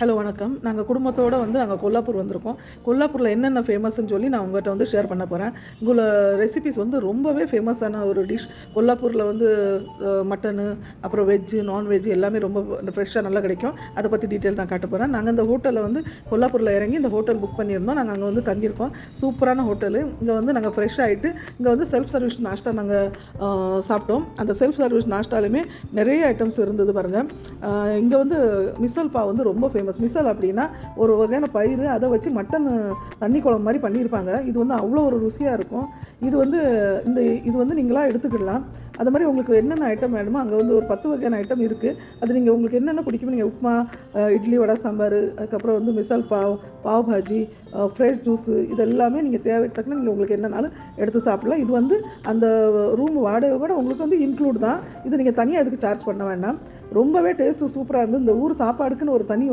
Hello வணக்கம். நாங்கள் குடும்பத்தோடு வந்து நாங்கள் கொல்லாப்பூர் வந்திருக்கோம். கொல்லாப்பூரில் என்னென்ன ஃபேமஸ்ன்னு சொல்லி நான் உங்கள்கிட்ட வந்து ஷேர் பண்ண போகிறேன் உங்களை ரெசிபிஸ் வந்து ரொம்பவே ஃபேமஸான ஒரு டிஷ் கொல்லாப்பூரில் வந்து மட்டனு அப்புறம் வெஜ்ஜு நான்வெஜ் எல்லாமே ரொம்ப ஃப்ரெஷ்ஷாக நல்லா கிடைக்கும். அதை பற்றி டீட்டெயில் நான் காட்ட போகிறேன் நாங்கள் இந்த ஹோட்டலில் வந்து கொல்லாப்பூரில் இறங்கி இந்த ஹோட்டல் புக் பண்ணியிருந்தோம். நாங்கள் அங்கே வந்து தங்கியிருக்கோம். சூப்பரான ஹோட்டலு இங்கே வந்து நாங்கள் ஃப்ரெஷ் ஆகிட்டு இங்கே வந்து செல்ஃப் சர்வீஸ் நாஷ்டா நாங்கள் சாப்பிட்டோம். அந்த செல்ஃப் சர்வீஸ் நாஷ்டாலுமே நிறைய ஐட்டம்ஸ் இருந்தது பாருங்கள் இங்கே வந்து மிசல் பா வந்து ரொம்ப ஃபேமஸ் மிசல் அப்படின்னா ஒரு வகையான பயிர் அதை வச்சு மட்டன் தண்ணி குழம்பு மாதிரி பண்ணியிருப்பாங்க. இது வந்து அவ்வளோ ஒரு ருசியாக இருக்கும். இது வந்து இந்த இது வந்து நீங்களாக எடுத்துக்கிடலாம். அது மாதிரி உங்களுக்கு என்னென்ன ஐட்டம் வேணுமோ அங்கே வந்து ஒரு பத்து வகையான ஐட்டம் இருக்குது அது நீங்கள் உங்களுக்கு என்னென்ன பிடிக்கும் நீங்கள் உப்புமா இட்லி வடை சாம்பார் அதுக்கப்புறம் வந்து மிசல் பாவ் பாவ் பாஜி ஃப்ரெஷ் ஜூஸு இது எல்லாமே நீங்கள் தேவை தக்கன நீங்கள் உங்களுக்கு என்னன்னாலும் எடுத்து சாப்பிடலாம். இது வந்து அந்த ரூம் வாடகை கூட உங்களுக்கு வந்து இன்க்ளூட் தான். இது நீங்கள் தனியாக அதுக்கு சார்ஜ் பண்ண வேண்டாம். ரொம்பவே டேஸ்ட்டு சூப்பராக இருந்து இந்த ஊர் சாப்பாடுக்குன்னு ஒரு தனி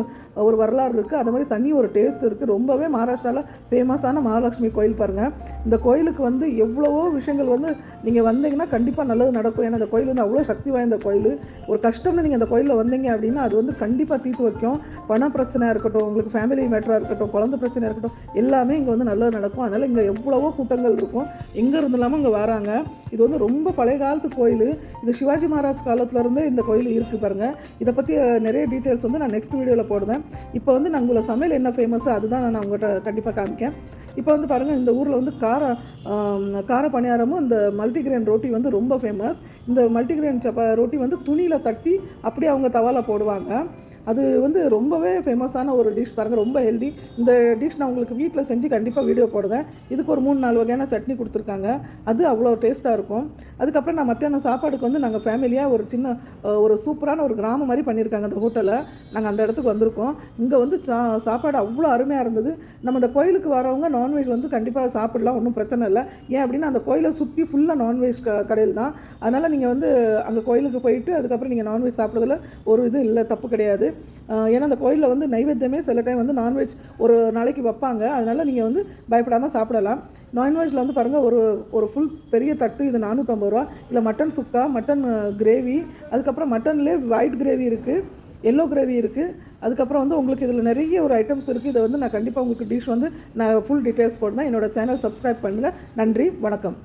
ஒரு வரலாறு இருக்குது அது மாதிரி தனி ஒரு டேஸ்ட் இருக்குது ரொம்பவே மகாராஷ்டிராவில் ஃபேமஸான மகாலட்சுமி கோயில் பாருங்கள் இந்த கோயிலுக்கு வந்து எவ்வளவோ விஷயங்கள் வந்து நீங்கள் வந்தீங்கன்னா கண்டிப்பாக நல்லது நடக்கும். ஏன்னா அந்த கோயில் வந்து அவ்வளோ சக்தி வாய்ந்த கோயில். ஒரு கஷ்டம்னு நீங்கள் அந்த கோயிலில் வந்தீங்க அப்படின்னா அது வந்து கண்டிப்பாக தீர்த்து வைக்கும். பண பிரச்சனையாக இருக்கட்டும் உங்களுக்கு ஃபேமிலி மேட்டராக இருக்கட்டும் குழந்தை பிரச்சனையாக இருக்கட்டும் எல்லாமே இங்கே வந்து நல்லா நடக்கும். அதனால் இங்கே எவ்வளவோ கூட்டங்கள் இருக்கும். எங்கே இருந்து இல்லாமல் இங்கே வராங்க. இது வந்து ரொம்ப பழைய காலத்து கோயில். இது சிவாஜி மகாராஜ் காலத்துலேருந்தே இந்த கோயில் இருக்குது பாருங்கள் இதை பற்றி நிறைய டீட்டெயில்ஸ் வந்து நான் நெக்ஸ்ட் வீடியோவில் போடுவேன். இப்போ வந்து நான் உங்களை சமையல் என்ன ஃபேமஸ்ஸோ அதுதான் நான் உங்கள்கிட்ட கண்டிப்பாக காமிக்கேன். இப்போ வந்து பாருங்கள் இந்த ஊரில் வந்து கார கார பணியாரமும் இந்த மல்டிகிரெயின் ரோட்டி வந்து ரொம்ப ஃபேமஸ் இந்த மல்டிகிரெயின் சப்பா ரொட்டி வந்து துணியில் தட்டி அப்படியே அவங்க தவால போடுவாங்க. அது வந்து ரொம்பவே ஃபேமஸான ஒரு டிஷ் பாருங்கள் ரொம்ப ஹெல்தி இந்த டிஷ் நான் உங்களுக்கு வீட்டில் செஞ்சு கண்டிப்பாக வீடியோ போடுவேன் இதுக்கு ஒரு மூணு நாலு வகையான சட்னி கொடுத்துருக்காங்க. அது அவ்வளோ டேஸ்ட்டாக இருக்கும். அதுக்கப்புறம் நான் மத்தியானம் சாப்பாடுக்கு வந்து நாங்கள் ஃபேமிலியாக ஒரு சின்ன ஒரு சூப்பரான ஒரு கிராமம் மாதிரி பண்ணியிருக்காங்க அந்த ஹோட்டலில் நாங்கள் அந்த இடத்துக்கு வந்திருக்கோம். இங்கே வந்து சா சாப்பாடு அவ்வளோ அருமையாக இருந்தது. நம்ம இந்த கோயிலுக்கு வரவங்க நான்வெஜ் வந்து கண்டிப்பாக சாப்பிடலாம் ஒன்றும் பிரச்சனை இல்லை. ஏன் அப்படின்னா அந்த கோயிலை சுற்றி ஃபுல்லாக நான்வெஜ் க கடையில் தான். அதனால் நீங்கள் வந்து அங்கே கோயிலுக்கு போயிட்டு அதுக்கப்புறம் நீங்கள் நான்வெஜ் சாப்பிட்றதுல ஒரு இது இல்லை தப்பு கிடையாது. ஏன்னா அந்த கோயிலில் வந்து நைவேத்தியமே சில டைம் வந்து நான்வெஜ் ஒரு நாளைக்கு வைப்பாங்க. அதனால் நீங்கள் வந்து பயப்படாமல் சாப்பிடலாம். நான்வெஜ்ஜில் வந்து பாருங்கள் ஒரு ஒரு ஃபுல் பெரிய தட்டு இது நானூற்றம்பது ரூபா இல்லை மட்டன் சுக்கா மட்டன் கிரேவி அதுக்கப்புறம் மட்டன்லேயே ஒயிட் கிரேவி இருக்குது எல்லோ கிரேவி இருக்குது அதுக்கப்புறம் வந்து உங்களுக்கு இதில் நிறைய ஒரு ஐட்டம்ஸ் இருக்குது இதை வந்து நான் கண்டிப்பாக உங்களுக்கு டிஷ் வந்து நான் ஃபுல் டீட்டெயில்ஸ் போடுறேன் என்னோட சேனல் சப்ஸ்கிரைப் பண்ணுங்கள் நன்றி வணக்கம்.